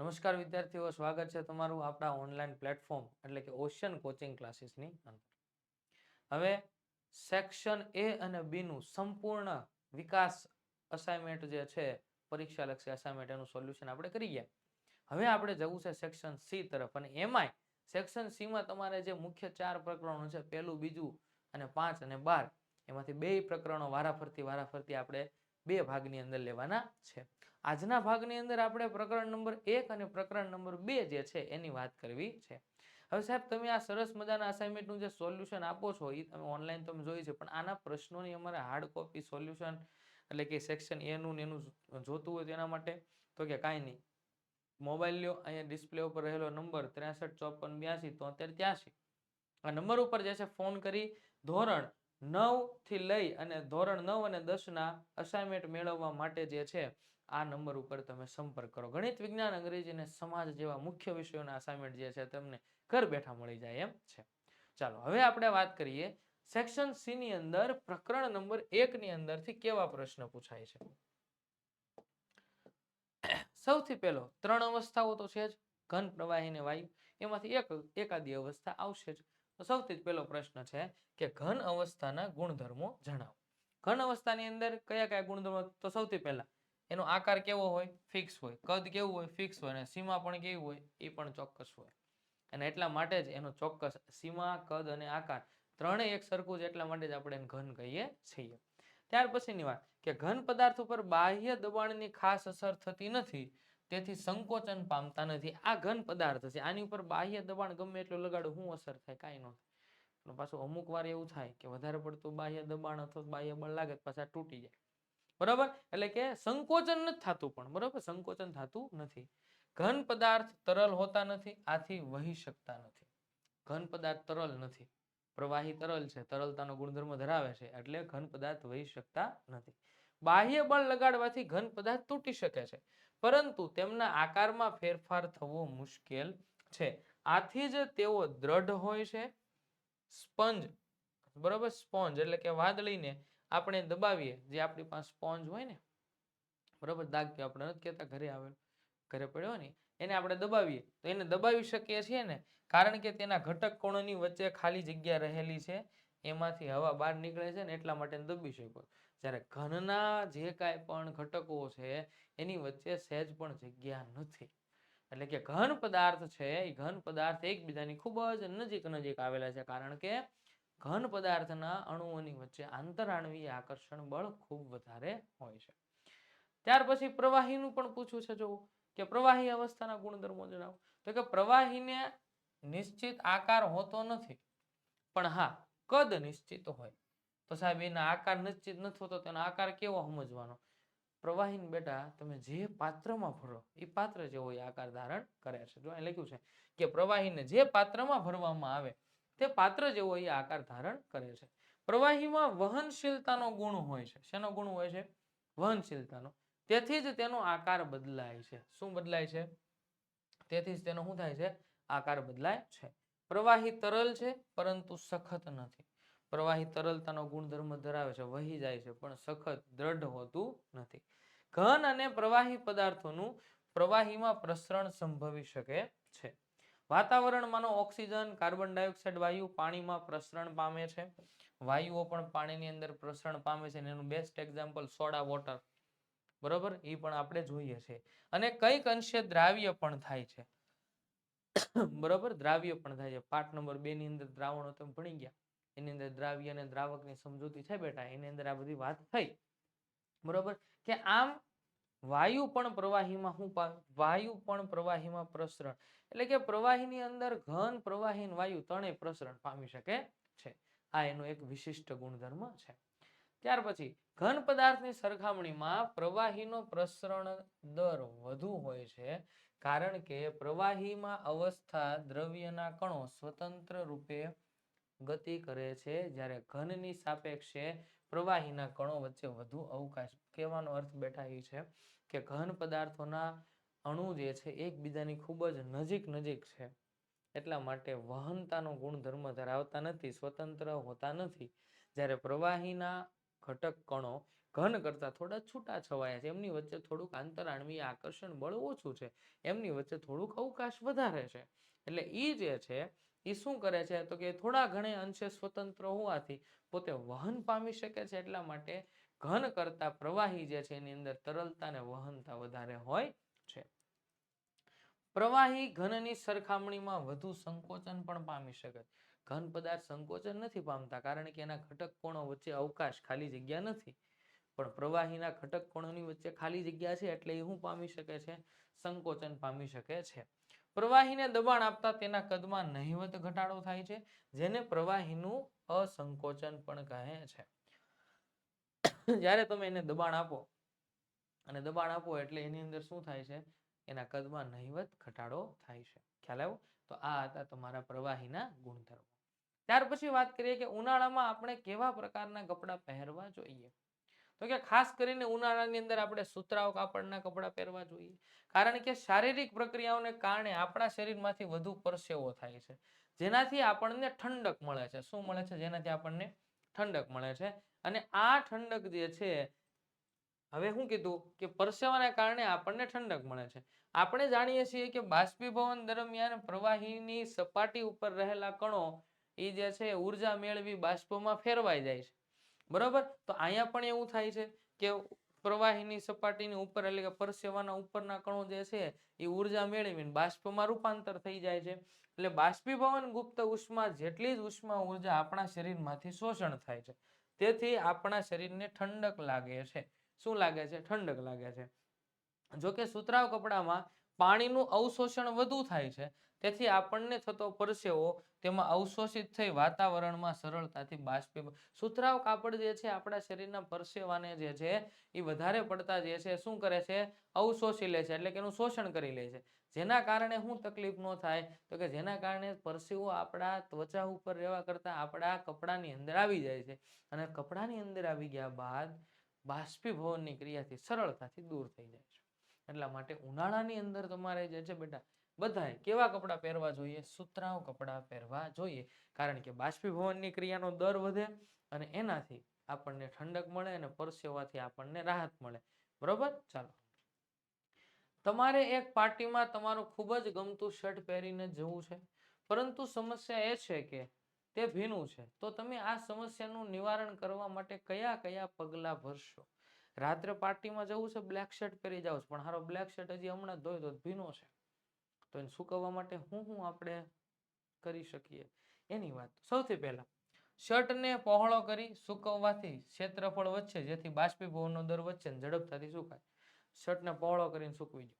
નમસ્કાર વિદ્યાર્થીઓ, સ્વાગત છે તમારું આપણા ઓનલાઈન પ્લેટફોર્મ એટલે કે ઓશિયન કોચિંગ ક્લાસીસની અંદર. હવે સેક્શન એ અને બીનું સંપૂર્ણ વિકાસ અસાઇનમેન્ટ જે છે, પરીક્ષાલક્ષી અસાઇનમેન્ટ એનું સોલ્યુશન આપણે કરી ગયા. હવે આપણે જવું છે સેક્શન સી તરફ અને એમાંય સેક્શન સીમાં તમારે જે મુખ્ય ચાર પ્રકરણો છે, પહેલું, બીજું અને પાંચ અને બાર, એમાંથી બે પ્રકરણો વારાફરતી વારાફરતી આપણે બે ભાગની અંદર લેવાના છે. આજના ભાગની અંદર આપણે પ્રકરણ નંબર એક અને પ્રકરણ નંબર બે જે છે એની વાત કરવી છે. હવે સાહેબ, તમે આ સરસ મજાના અસાઇનમેન્ટનું જે સોલ્યુશન આપો છો એ તમે ઓનલાઈન તમે જોઈ છે, પણ આના પ્રશ્નોની અમારે હાર્ડ કોપી સોલ્યુશન એટલે કે સેક્શન એનું ને એનું જોતું હોય તેના માટે તો કે કાંઈ નહીં. મોબાઈલ લ્યો, અહીંયા ડિસ્પ્લે ઉપર રહેલો નંબર ત્રેસઠ, ચોપન, બ્યાસી, તોતેર ત્યાસી આ નંબર ઉપર જે છે ફોન કરી ધોરણ નવથી લઈ અને ધોરણ નવ અને દસના અસાઇનમેન્ટ મેળવવા માટે જે છે, આ નંબર ઉપર તમે સંપર્ક કરો. ગણિત, વિજ્ઞાન, અંગ્રેજી અને સમાજ જેવા મુખ્ય વિષયોના અસાઇનમેન્ટ જે છે, તમને ઘર બેઠા મળી જાય એમ છે. ચાલો, હવે આપણે વાત કરીએ સેક્શન સી ની અંદર પ્રકરણ નંબર એક ની અંદરથી કેવા પ્રશ્ન પૂછાય છે? સૌથી પહેલો, ત્રણ અવસ્થાઓ તો છે જ. ઘન પ્રવાહી ને વાયુ. એમાંથી એક એકાદી અવસ્થા આવશે જ. તો સૌથી પહેલો પ્રશ્ન છે કે ઘન અવસ્થાના ગુણધર્મો જણાવો. ઘન અવસ્થાની અંદર કયા કયા ગુણધર્મો? તો સૌથી પહેલા, એનો આકાર કેવો હોય? ફિક્સ હોય. કદ કેવું હોય? ફિક્સ હોય. અને સીમા પણ કેવી હોય? એ પણ ચોક્કસ હોય. અને એટલા માટે જ એનો ચોક્કસ સીમા, કદ અને આકાર ત્રણેય એક સરખું જ એટલા માટે જ આપણે ઘન કહીએ છીએ. ત્યાર પછીની વાત, કે ઘન પદાર્થ ઉપર બાહ્ય દબાણની ખાસ અસર થતી નથી તેથી સંકોચન પામતા નથી. આ ઘન પદાર્થ છે. આની ઉપર બાહ્ય દબાણ ગમે એટલું લગાડો શું અસર થાય? કાંઈ ન થાય. પાછું અમુક વાર એવું થાય કે વધારે પડતું બાહ્ય દબાણ અથવા બાહ્ય બળ લાગે પાછા તૂટી જાય. બરાબર? એટલે કે સંકોચન નથી થતું પણ, બરાબર? સંકોચન થતું નથી. ઘન પદાર્થ તરલ હોતા નથી, આથી વહી શકતા નથી. ઘન પદાર્થ તરલ નથી. પ્રવાહી તરલ છે. તરલતાનો ગુણધર્મ ધરાવે છે. એટલે ઘન પદાર્થ વહી શકતા નથી. બાહ્ય બળ લગાડવાથી ઘન પદાર્થ તૂટી શકે છે. પરંતુ તેમના આકારમાં ફેરફાર થવો મુશ્કેલ છે. આથી જ તેઓ દ્રઢ હોય છે. સ્પંજ, બરોબર? સ્પોન્જ એટલે કે વાદળીને આપણે દબાવીએ. જે આપણી પાસે સ્પોન્જ હોય ને, બરોબર? દાગ કે આપણે નથી કહેતા, ઘરે આવેલ, ઘરે પડ્યો ને, એને આપણે દબાવીએ. તો એને દબાવી શકીએ છીએ ને, કારણ કે તેના ઘટક કોણોની વચ્ચે ખાલી જગ્યા રહેલી છે. એમાંથી હવા બહાર નીકળે છે ને, એટલા માટે દબી શકો જ્યારે ઘનના જે કાંઈ પણ ઘટકો છે, એની વચ્ચે સહેજ પણ જગ્યા નથી. એટલે કે ઘન પદાર્થ છે એ ઘન પદાર્થ એકબીજાની ખૂબ જ નજીક નજીક આવેલા છે. કારણ કે ઘન પદાર્થના અણુઓની વચ્ચે આંતરાણવીય આકર્ષણ બળ ખૂબ વધારે હોય છે. ત્યાર પછી પ્રવાહીનું પણ પૂછ્યું છે જોવું કે પ્રવાહી અવસ્થાના ગુણધર્મો જણાવો. તો કે પ્રવાહીને નિશ્ચિત આકાર હોતો નથી, પણ હા, કદ નિશ્ચિત હોય. તો સાહેબ, એના આકાર નિશ્ચિત નથી હોતો તેનો આકાર કેવો સમજવાનો? પ્રવાહીને બેટા, તમે જે પાત્રમાં ભરો, એ પાત્ર જેવો આકાર ધારણ કરે છે. જો અહીં લખ્યું છે કે પ્રવાહીને જે પાત્રમાં ભરવામાં આવે, તે પાત્ર જેવો એ આકાર ધારણ કરે છે. પ્રવાહીમાં વહનશીલતાનો ગુણ હોય છે. શેનો ગુણ હોય છે? વહનશીલતાનો. તેથી જ તેનો આકાર બદલાય છે. શું બદલાય છે? તેથી જ તેનો શું થાય છે? આકાર બદલાય છે. પ્રવાહી તરલ છે, પરંતુ સખત નથી. પ્રવાહી તરલતાનો ગુણધર્મ ધરાવે છે, વહી જાય છે, પણ સખત દ્રઢ હોતું નથી. ઘન અને પ્રવાહી પદાર્થોનું પ્રવાહીમાં પ્રસરણ સંભવી શકે છે. વાતાવરણમાંનો ઓક્સિજન, કાર્બન ડાયોક્સાઇડ, વાયુ પાણીમાં પ્રસરણ પામે છે. વાયુઓ પણ પાણીની અંદર પ્રસરણ પામે છે અને એનું બેસ્ટ એક્ઝામ્પલ સોડા વોટર બરોબર? એ પણ આપણે જોઈએ છે. અને કંઈક અંશે દ્રાવ્ય પણ થાય છે. બરોબર? દ્રાવ્ય પણ થાય છે. પાઠ નંબર બે ની અંદર દ્રાવણો તમે ભણી ગયા. એની અંદર દ્રાવ્ય અને દ્રાવકની સમજૂતી છે બેટા, એની અંદર આ બધી વાત થઈ. બરોબર? કે આમ વાયુ પણ પ્રવાહીમાં હું વાયુ પણ પ્રવાહીમાં પ્રસરણ. એટલે કે પ્રવાહીની અંદર ઘન, પ્રવાહી વાયુ ત્રણેય પ્રસરણ પામી શકે છે. આ એનો એક વિશિષ્ટ ગુણધર્મ છે. ત્યાર પછી, ઘન પદાર્થની સરખામણીમાં પ્રવાહીનો પ્રસરણ દર વધુ હોય છે કારણ કે પ્રવાહીમાં અવસ્થા દ્રવ્યના કણો સ્વતંત્ર રૂપે ગતિ કરે છે, જ્યારે ઘનની સાપેક્ષે પ્રવાહીના કણો વચ્ચે વધુ અવકાશ કહેવાનો અર્થ બેઠા એ છે કે ઘન પદાર્થોના અણુ જે છે, એકબીજાની ખૂબ જ નજીક નજીક છે. એટલા માટે વહનતાનો ગુણધર્મ ધરાવતા નથી, સ્વતંત્ર હોતા નથી. જ્યારે પ્રવાહીના ઘટક કણો ઘન કરતા થોડા છૂટા છવાયા છે, એમની વચ્ચે થોડુંક આંતરાણવીય આકર્ષણ બળ ઓછું છે, એમની વચ્ચે થોડુંક અવકાશ વધારે છે. એટલે એ જે છે એ શું કરે છે? તો કે થોડા ઘણે અંશે સ્વતંત્ર હોવાથી પોતે વહન પામી શકે છે. એટલા માટે ઘન કરતા પ્રવાહી જે છે એની અંદર તરલતા અને વહનતા વધારે હોય છે. પ્રવાહી ઘનની સરખામણીમાં વધુ સંકોચન પણ પામી શકે. ઘન પદાર્થ સંકોચન નથી પામતા કારણ કે એના ઘટક કોણો વચ્ચે અવકાશ ખાલી જગ્યા નથી. પણ પ્રવાહીના ઘટક કોણોની વચ્ચે ખાલી જગ્યા છે એટલે એ શું પામી શકે છે? સંકોચન પામી શકે છે. પ્રવાહીને દબાણ આપતા તેના કદમાં નહિવત ઘટાડો થાય છે, જેને પ્રવાહીનું અસંકોચન પણ કહે છે. જ્યારે તમે એને દબાણ આપો, અને દબાણ આપો એટલે એની અંદર શું થાય છે? એના કદમાં નહિવત ઘટાડો થાય છે. ખ્યાલ આવ્યો? તો આ હતા તમારા પ્રવાહીના ગુણધર્મો. ત્યાર પછી વાત કરીએ કે ઉનાળામાં આપણે કેવા પ્રકારના કપડાં પહેરવા જોઈએ? તો કે ખાસ કરીને ઉનાળાની અંદર આપણે સુતરાઉ કાપડના કપડાં પહેરવા જોઈએ. કારણ કે શારીરિક પ્રક્રિયાઓને કારણે આપણા શરીરમાંથી વધુ પરસેવો થાય છે. જેનાથી આપણને ઠંડક મળે છે. શું મળે છે? જેનાથી આપણને ઠંડક મળે છે. અને આ ઠંડક જે છે, હવે શું કીધું કે પરસેવાના કારણે આપણને ઠંડક મળે છે. આપણે જાણીએ છીએ કે બાષ્પીભવન દરમિયાન પ્રવાહીની સપાટી ઉપર રહેલા કણો એ જે છે, ઊર્જા મેળવી બાષ્પમાં ફેરવાઈ જાય છે. બરોબર? તો અહીંયા પણ એવું થાય છે કે પ્રવાહીની સપાટીની ઉપર એટલે કે પરસેવાના ઉપરના કણો જે છે એ ઊર્જા મેળવીને બાષ્પમાં રૂપાંતર થઈ જાય છે. એટલે બાષ્પીભવન ગુપ્ત ઉષ્મા જેટલી જ ઉષ્મા ઊર્જા આપણા શરીરમાંથી શોષણ થાય છે. તેથી આપણા શરીરને ઠંડક લાગે છે. શું લાગે છે? ઠંડક લાગે છે. જોકે સુતરાઉ કપડામાં પાણીનું અવશોષણ વધુ થાય છે, તેથી આપણને થતો પરસેવો તેમાં અવશોષિત થઈ વાતાવરણમાં સરળતાથી બાષ્પી સુતરાવ કાપડ જે છે, આપણા શરીરના પરસેવાને જે છે, એ વધારે પડતા જે છે, શું કરે છે, અવશોષી લે છે, એટલે કે એનું શોષણ કરી લે છે. જેના કારણે શું તકલીફ ન થાય, તો કે જેના કારણે પરસેવો આપણા ત્વચા ઉપર રહેવા કરતા આપણા કપડાની અંદર આવી જાય છે. અને કપડાની અંદર આવી ગયા બાદ બાષ્પીભવનની ક્રિયાથી સરળતાથી દૂર થઈ જાય છે. એટલા માટે ઉનાળાની અંદર તમારે જે છે બેટા, બધાએ કેવા કપડાં પહેરવા જોઈએ? સુતરાઉ કપડાં પહેરવા જોઈએ. કારણ કે બાષ્પીભવનની ક્રિયાનો દર વધે અને એનાથી આપણને ઠંડક મળે અને પરસેવાથી આપણને રાહત મળે. બરોબર? ચાલો. તમારે એક પાર્ટીમાં તમારું ખૂબ જ ગમતું શર્ટ પહેરીને જવું છે. પરંતુ સમસ્યા એ છે કે તે ભીનું છે. તો તમે આ સમસ્યાનું નિવારણ કરવા માટે કયા કયા પગલાં ભરશો? રાત્રે પાર્ટીમાં જવું છે બ્લેક શર્ટ પહેરી જાવ પણ હારો બ્લેક શર્ટ હજી હમણાં ધોયો તો ભીનો છે. તો એને સુકવવા માટે હું હું આપણે કરી શકીએ? એની વાત. સૌથી પહેલા, શર્ટને પહોળો કરી સુકવવાથી ક્ષેત્રફળ વધશે, જેથી બાષ્પીભવનનો દર વધશે ને ઝડપથી સુકાય. શર્ટને પહોળો કરીને સૂકવી દો.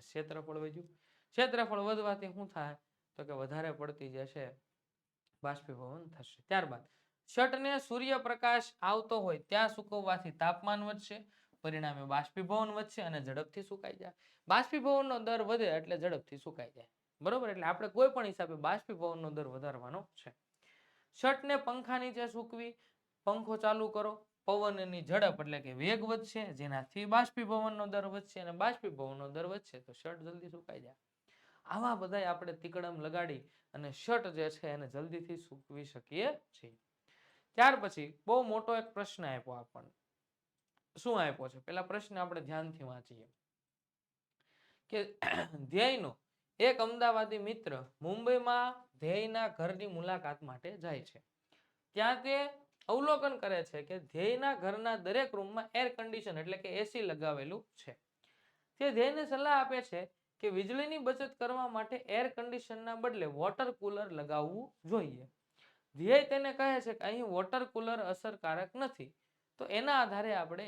ક્ષેત્રફળ વધ્યું. ક્ષેત્રફળ વધવાથી શું થાય? તો કે વધારે પડતી જે છે, બાષ્પીભવન થશે. ત્યારબાદ શર્ટને સૂર્યપ્રકાશ આવતો હોય ત્યાં સૂકવવાથી તાપમાન વધશે, પરિણામે બાષ્પીભવન વધશે અને ઝડપથી સુકાઈ જાય. બાષ્પીભવનનો દર વધે એટલે ઝડપથી સુકાઈ જાય. બરોબર? એટલે આપણે કોઈ પણ હિસાબે બાષ્પીભવનનો દર વધારવાનો છે. શર્ટને પંખા નીચે સૂકવી, પંખો ચાલુ કરો. પવનની ઝડપ એટલે કે વેગ વધશે, જેનાથી બાષ્પીભવનનો દર વધશે અને બાષ્પીભવનનો દર વધશે તો શર્ટ જલ્દી સુકાઈ જાય. આવા બધા આપણે તીકડમ લગાડી અને શર્ટ જે છે એને જલ્દીથી સૂકવી શકીએ છીએ. ત્યાર પછી બહુ મોટો એક પ્રશ્ન આપ્યો આપણને. શું આપ્યો છે? પેલા પ્રશ્ન આપણે ધ્યાનથી વાંચીએ. કે ધ્યેયનો એક અમદાવાદી મિત્ર મુંબઈમાં ધ્યેયના ઘરની મુલાકાત માટે જાય છે. ત્યાં તે અવલોકન કરે છે કે ધ્યેયના ઘરના દરેક રૂમમાં એર કન્ડિશન એટલે કે એસી લગાવેલું છે. તે ધ્યેયને સલાહ આપે છે કે વીજળીની બચત કરવા માટે એર કન્ડિશનના બદલે વોટર કુલર લગાવવું જોઈએ. ધ્યેય તેને કહે છે કે અહીં વોટર કુલર અસરકારક નથી. તો એના આધારે આપણે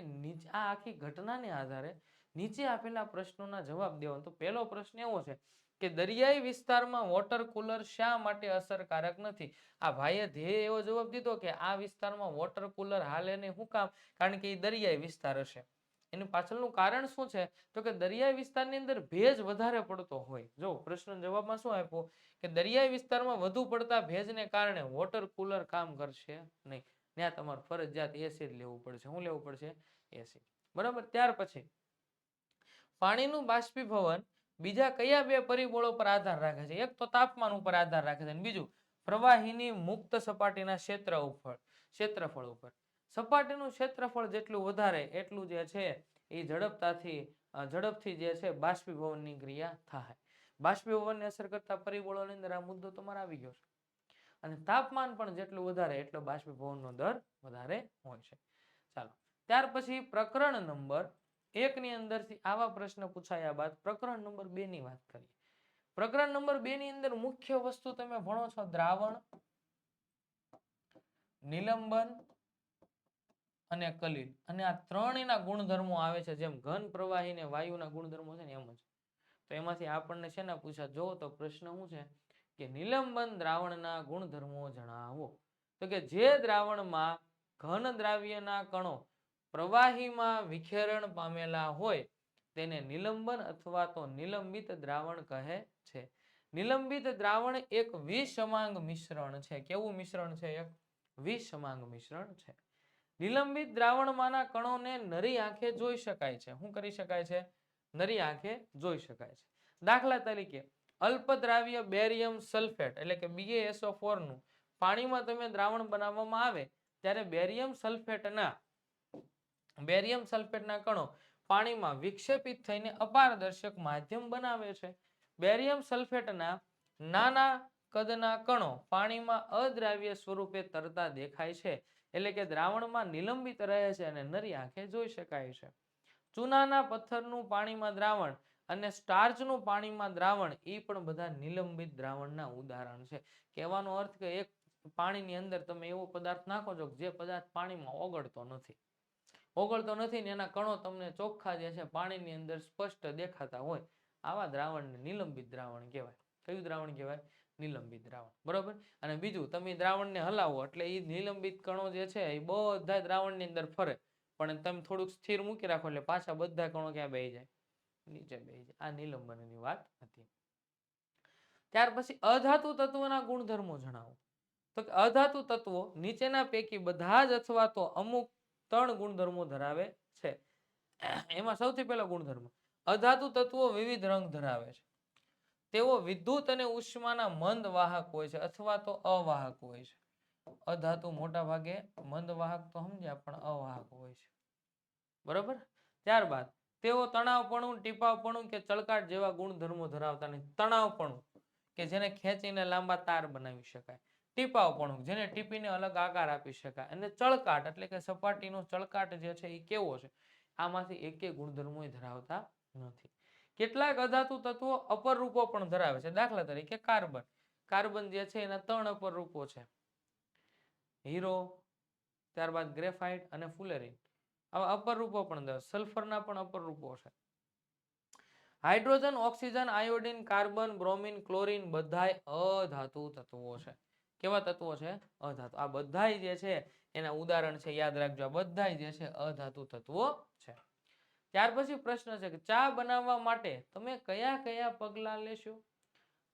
આ આખી ઘટનાને આધારે નીચે આપેલા પ્રશ્નોના જવાબ દેવાનો. તો પહેલો પ્રશ્ન એવો છે કે દરિયાઈ વિસ્તારમાં વોટર કુલર શા માટે અસરકારક નથી? આ ભાઈએ ધ્યેય એવો જવાબ દીધો કે આ વિસ્તારમાં વોટર કુલર હાલે ને શું કામ? કારણ કે એ દરિયાઈ વિસ્તાર હશે. એનું પાછળનું કારણ શું છે? તો કે દરિયાઈ વિસ્તારની અંદર ભેજ વધારે પડતો હોય. જો પ્રશ્ન જવાબમાં શું આપ્યું? કે દરિયાઈ વિસ્તારમાં વધુ પડતા ભેજને કારણે વોટર કુલર કામ કરશે નહીં. ત્યાં તમારે ફરજિયાત એસી જ લેવું પડશે. શું લેવું પડશે? એસી બરાબર? ત્યાર પછી પાણીનું બાષ્પીભવન બીજા કયા બે પરિબળો પર આધાર રાખે છે? એક તો તાપમાન ઉપર આધાર રાખે છે અને બીજું પ્રવાહીની મુક્ત સપાટીના ક્ષેત્ર ઉપર, ક્ષેત્રફળ ઉપર. સપાટીનું ક્ષેત્રફળ જેટલું વધારે એટલું જે છે એ ઝડપતાથી ઝડપથી જે છે બાષ્પીભવનની ક્રિયા થાય. બાષ્પીભવનને અસર કરતા પરિબળોની અંદર આ મુદ્દો તમારે આવી ગયો છે. અને તાપમાન પણ જેટલું વધારે એટલો બાષ્પીભવનનો દર વધારે હોય છે. ચાલો, ત્યાર પછી પ્રકરણ નંબર એક ની અંદરથી આવા પ્રશ્ન પૂછાયા બાદ પ્રકરણ નંબર બે ની વાત કરીએ. પ્રકરણ નંબર બે ની અંદર મુખ્ય વસ્તુ તમે ભણો છો દ્રાવણ, નિલંબન અને કલિલ અને આ ત્રણેયના ગુણધર્મો આવે છે જેમ ઘન પ્રવાહી ને વાયુના ગુણધર્મો છે ને એમ જ. તો એમાંથી આપણને શેના પૂછ્યા જો તો પ્રશ્ન શું છે? કે નિલંબન દ્રાવણના ગુણધર્મો જણાવો. તો કે જે દ્રાવણમાં ઘન દ્રાવ્યના કણો પ્રવાહીમાં વિખેરણ પામેલા હોય, તેને નિલંબન અથવા તો નિલંબિત દ્રાવણ કહે છે. નિલંબિત દ્રાવણ એક વિષમાંગ મિશ્રણ છે. કેવું મિશ્રણ છે એક? વિષમાંગ મિશ્રણ છે. નિલંબિત દ્રાવણમાંના કણોને નરી આંખે જોઈ શકાય છે. શું કરી શકાય છે? નરી આંખે જોઈ શકાય છે. દાખલા તરીકે, અલ્પદ્રાવ્ય બેરિયમ સલ્ફેટ એટલે કે BaSO4 નું પાણીમાં તમે દ્રાવણ બનાવવામાં આવે ત્યારે બેરિયમ સલ્ફેટના બેરિયમ સલ્ફેટના કણો પાણીમાં વિક્ષેપિત થઈને અપારદર્શક માધ્યમ બનાવે છે. બેરિયમ સલ્ફેટના નાના કદના કણો પાણીમાં અદ્રાવ્ય સ્વરૂપે તરતા દેખાય છે એટલે કે દ્રાવણમાં નિલંબિત રહે છે અને નરી આંખે જોઈ શકાય છે. ચૂનાના પથ્થરનું પાણીમાં દ્રાવણ અને સ્ટાર્ચનું પાણીમાં દ્રાવણ, એ પણ બધા નિલંબિત દ્રાવણના ઉદાહરણ છે. કહેવાનો અર્થ કે એક પાણીની અંદર તમે એવો પદાર્થ નાખો છો જે પદાર્થ પાણીમાં ઓગળતો નથી. ઓગળતો નથી ને એના કણો તમને ચોખ્ખા જે છે પાણીની અંદર સ્પષ્ટ દેખાતા હોય. આવા દ્રાવણને નિલંબિત દ્રાવણ કહેવાય. કયું દ્રાવણ કહેવાય? નિલંબિત દ્રાવણ. બરોબર? અને બીજું, તમે દ્રાવણને હલાવો એટલે એ નિલંબિત કણો જે છે, એ બધા દ્રાવણની અંદર ફરે. પણ તમે થોડુંક સ્થિર મૂકી રાખો એટલે પાછા બધા કણો ક્યાં બેહી જાય? નીચે બેહી જાય. આ નિલંબનની વાત હતી. ત્યાર પછી અધાતુ તત્વના ગુણધર્મો જણાવો. તો કે અધાતુ તત્વો નીચેના પૈકી બધા જ અથવા તો અમુક ત્રણ ગુણધર્મો ધરાવે છે. એમાં સૌથી પહેલો ગુણધર્મ, અધાતુ તત્વો વિવિધ રંગ ધરાવે છે. તેઓ વિદ્યુત અને ઉષ્માના મંદ વાહક હોય છે અથવા તો અવાહક હોય છે. અધાતુ મોટા ભાગે મંદ વાહક તો સમજ્યા, પણ અવાહક હોય છે. બરોબર? ત્યારબાદ તેઓ તણાવપણું, ટીપાવપણું કે ચળકાટ જેવા ગુણધર્મો ધરાવતા નથી તણાવપણું, કે જેને ખેંચીને લાંબા તાર બનાવી શકાય. ટીપાવપણું, જેને ટીપીને અલગ આકાર આપી શકાય. અને ચળકાટ, એટલે કે સપાટીનો ચળકાટ જે છે, એ કેવો છે? આમાંથી એકે ગુણધર્મો ધરાવતા નથી. કેટલાક અધાતુ તત્વો અપર રૂપો પણ ધરાવે છે. દાખલા તરીકે કાર્બન. કાર્બન જે છે, એના ત્રણ અપર રૂપો છે. હીરો, ત્યારબાદ ગ્રેફાઇટ અને ફુલેરિન. આવા અપર રૂપો પણ ધરાવે સલ્ફરના પણ અપર રૂપો છે. Hydrogen, oxygen, iodine, carbon, bromine, chlorine બધાય અધાતુ તત્વો છે. કેવા તત્વો છે? અધાતુ. આ બધાય જે છે, એના ઉદાહરણ છે, યાદ રાખજો, આ બધાય જે છે, અધાતુ તત્વો છે. ત્યાર પછી પ્રશ્ન છે કે ચા બનાવવા માટે તમે કયા કયા પગલાં લેશો?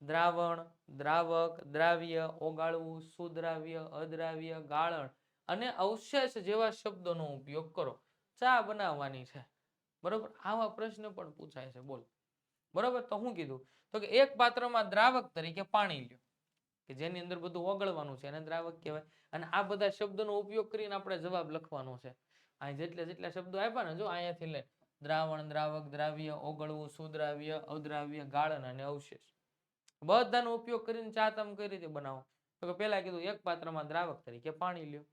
દ્રાવણ, દ્રાવક, દ્રાવ્ય, ઓગાળવું, સુદ્રાવ્ય, અદ્રાવ્ય, ગાળણ અને અવશેષ જેવા શબ્દોનો ઉપયોગ કરો. ચા બનાવવાની છે. બરોબર? આવા પ્રશ્ન પણ પૂછાય છે. બોલ. બરોબર? તો હું કીધું. તો કે એક પાત્રમાં દ્રાવક તરીકે પાણી લ્યો. કે જેની અંદર બધું ઓગળવાનું છે એને દ્રાવક કહેવાય. અને આ બધા શબ્દોનો ઉપયોગ કરીને આપણે જવાબ લખવાનો છે. અહીં જેટલા જેટલા શબ્દો આપ્યા ને જો અહીંયાથી લે દ્રાવણ, દ્રાવક, દ્રાવ્ય, ઓગળવું, સુદ્રાવ્ય, અદ્રાવ્ય, ગાળણ અને અવશેષ. બધાનો ઉપયોગ કરીને ચા તમે કઈ રીતે બનાવો? તો કે કીધું, એક પાત્રમાં દ્રાવક તરીકે પાણી લ્યો.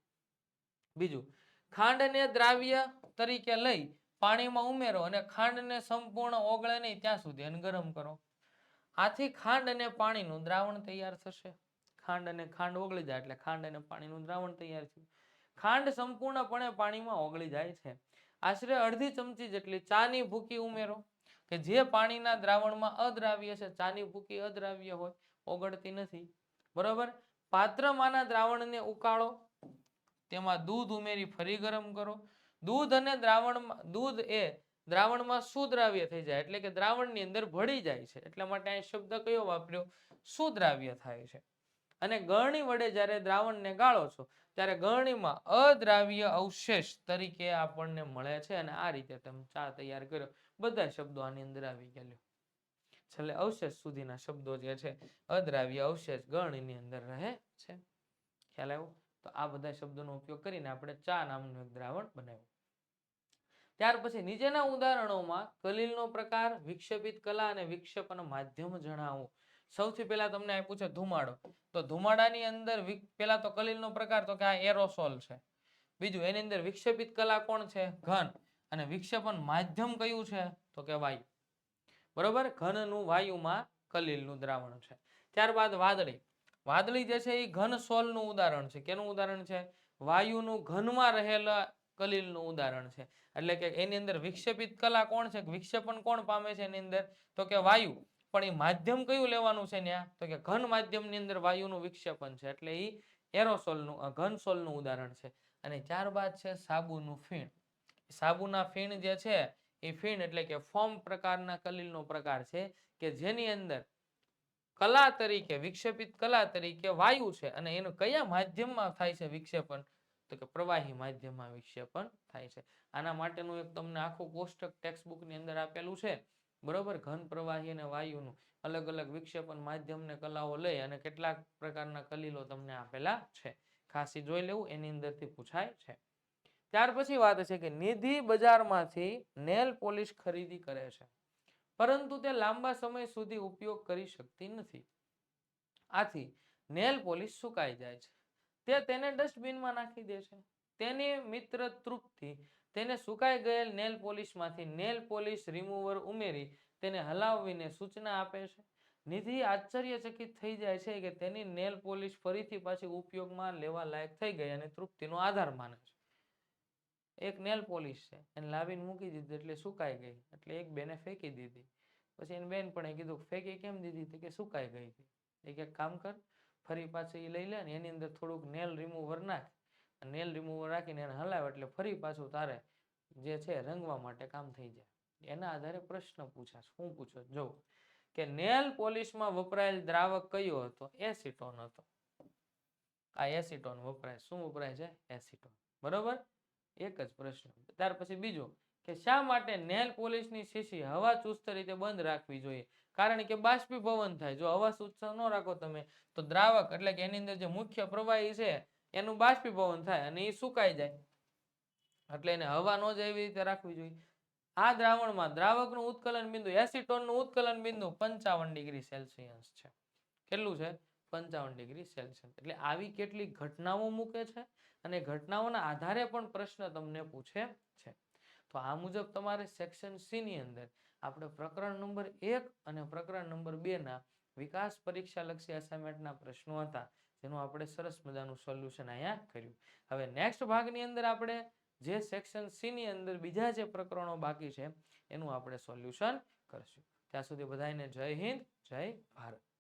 બીજું, ખાંડને દ્રાવ્ય તરીકે લઈ પાણીમાં ઉમેરો અને ખાંડને સંપૂર્ણ ઓગળે નહીં ત્યાં સુધી અને ગરમ કરો. આથી ખાંડ અને પાણીનું દ્રાવણ તૈયાર થશે. ખાંડ અને ખાંડ ઓગળી જાય એટલે ખાંડ અને પાણીનું દ્રાવણ તૈયાર થયું. ખાંડ સંપૂર્ણપણે પાણીમાં ઓગળી જાય છે. આશરે અડધી ચમચી જેટલી ચાની ભૂકી ઉમેરો. કે જે પાણીના દ્રાવણમાં અદ્રાવ્ય છે, ચાની ભૂકી અદ્રાવ્ય હોય, ઓગળતી નથી. બરોબર? પાત્રમાંના દ્રાવણને ઉકાળો, તેમાં દૂધ ઉમેરી ફરી ગરમ કરો. દૂધ અને દ્રાવણમાં, દૂધ એ દ્રાવણમાં સુદ્રાવ્ય થઈ જાય, એટલે કે દ્રાવણની અંદર ભળી જાય છે. એટલા માટે અહીં શબ્દ કયો વાપર્યો? સુદ્રાવ્ય થાય છે. અને ગળણી વડે જ્યારે દ્રાવણને ગાળો છો ત્યારે ગરણીમાં અદ્રાવ્ય અવશેષ તરીકે આપણને મળે છે અને આ રીતે તમે ચા તૈયાર કર્યો. બધા શબ્દો આની અંદર આવી ગયા છેલ્લે અવશેષ સુધીના શબ્દો જે છે, અદ્રાવ્ય અવશેષ ગરણીની અંદર રહે છે. ખ્યાલ આવ્યો? તો આ બધા શબ્દોનો ઉપયોગ કરીને આપણે ચા નામનું એક દ્રાવણ બનાવ્યું. ત્યાર પછી નીચેના ઉદાહરણોમાં કલીલનો પ્રકાર, વિક્ષેપિત કલા અને વિક્ષેપન માધ્યમ જણાવો. સૌથી પહેલા તમને આપ્યું છે ધુમાડો. તો ધુમાડાની અંદર પહેલા તો કલીલનો પ્રકાર, તો કે આ એરોસોલ છે. બીજું, એની અંદર વિક્ષેપિત કલા કોણ છે? ઘન. અને વિક્ષેપન માધ્યમ કયું છે? તો કે વાયુ. બરોબર? ઘનનું વાયુમાં કલીલનું દ્રાવણ છે. ત્યારબાદ વાદળી. વાદળી જે છે, એ ઘન સોલનું ઉદાહરણ છે. કેનું ઉદાહરણ છે? વાયુનું ઘનમાં રહેલા કલીલનું ઉદાહરણ છે. એટલે કે એની અંદર વિક્ષેપિત કલા કોણ છે? વિક્ષેપણ કોણ પામે છે એની અંદર? તો કે વાયુ. પણ એ માધ્યમ કયું લેવાનું છે ત્યાં તો કે ઘન માધ્યમની અંદર વાયુનું વિક્ષેપણ છે. એટલે એ એરોસોલનું ઘનસોલનું ઘન સોલનું ઉદાહરણ છે. અને ત્યારબાદ છે સાબુનું ફીણ. સાબુના ફીણ જે છે, એ ફીણ એટલે કે ફોર્મ પ્રકારના કલીલનો પ્રકાર છે કે જેની અંદર કલા તરીકે, વિક્ષેપિત કલા તરીકે વાયુ છે. અને એનું કયા માધ્યમમાં થાય છે વિક્ષેપણ? તો કે પ્રવાહી માધ્યમમાં વિક્ષેપણ થાય છે. આના માટેનું એક તમને આખું કોષ્ટક ટેક્સ્ટ બુકની અંદર આપેલું છે. બરોબર? ઘન પ્રવાહી અને વાયુનું અલગ અલગ વિક્ષેપણ માધ્યમને કલાઓ લઈ અને કેટલાક પ્રકારના કલીલો તમને આપેલા છે. ખાસ જોઈ લેવું, એની અંદરથી પૂછાય છે. ત્યાર પછી વાત છે કે નિધિ બજારમાંથી નેલ પોલિશ ખરીદી કરે છે. પરંતુ તે લાંબા સમય સુધી ઉપયોગ કરી શકતી નથી. આથી નેલ પોલિશ સુકાઈ જાય છે. તે તેને ડસ્ટબિનમાં નાખી દે છે. તેની મિત્ર તૃપ્તિ તેને સુકાઈ ગયેલ નેલ પોલિશમાંથી નેલ પોલિશ રિમૂવર ઉમેરી તેને હલાવીને સૂચના આપે છે. નિધિ આશ્ચર્યચકિત થઈ જાય છે કે તેની નેલ પોલિશ ફરીથી પાછી ઉપયોગમાં લેવા લાયક થઈ ગઈ અને તૃપ્તિનો આધાર માને છે. એક નેલ પોલિશ છે. એને લાવીને મૂકી દીધી એટલે સુકાઈ ગઈ. એટલે એક બેને ફેંકી દીધી. પછી એને બેન પણ કીધું ફેંકી કેમ દીધી? તો કે સુકાઈ ગઈ એક એક કામ કર, ફરી પાછી એ લઈ લે ને એની અંદર થોડુંક નેલ રિમૂવર નાખ. નેલ રિમૂવર રાખીને એને હલાવ એટલે ફરી પાછું તારે જે છે રંગવા માટે કામ થઈ જાય. એના આધારે પ્રશ્ન પૂછાશ. શું પૂછો? જો, કે નેલ પોલિશમાં વપરાયેલ દ્રાવક કયો હતો? એસિટોન હતો. આ એસિટોન વપરાય. શું વપરાય છે? એસિટોન બરોબર? એક જ પ્રશ્ન. ત્યાર પછી બીજો, કે શા માટે નેલ પોલિશની શીશી હવા ચુસ્ત રીતે બંધ રાખવી જોઈએ? કારણ કે બાષ્પીભવન થાય. જો હવા ચુસ્ત ન રાખો તમે, તો દ્રાવક એટલે કે એની અંદર જે મુખ્ય પ્રવાહી છે એનું બાષ્પીભવન થાય અને એ સુકાઈ જાય. એટલે એને હવા ન જાય એવી રીતે રાખવી જોઈએ. આ દ્રાવણમાં દ્રાવકનું ઉત્કલન બિંદુ, એસિટોનનું ઉત્કલન બિંદુ પંચાવન ડિગ્રી સેલ્સિયસ છે. કેટલું છે? પંચાવન ડિગ્રી સેલ્સિયસ. એટલે આવી કેટલીક ઘટનાઓ મૂકે છે? અને ઘટનાઓના આધારે પણ પ્રશ્ન તમને પૂછે છે. તો આ મુજબ તમારે સેક્શન સી ની અંદર આપણે પ્રકરણ નંબર એક અને પ્રકરણ નંબર બે ના વિકાસ પરીક્ષા લક્ષી અસાઇનમેન્ટના પ્રશ્નો હતા. જેનું આપણે સરસ મજાનું સોલ્યુશન અહીંયા કર્યું. હવે નેક્સ્ટ ભાગની અંદર આપણે જે સેક્શન સી ની અંદર બીજા જે પ્રકરણો બાકી છે, એનું આપણે સોલ્યુશન કરશું. ત્યાં સુધી બધાને જય હિન્દ, જય ભારત.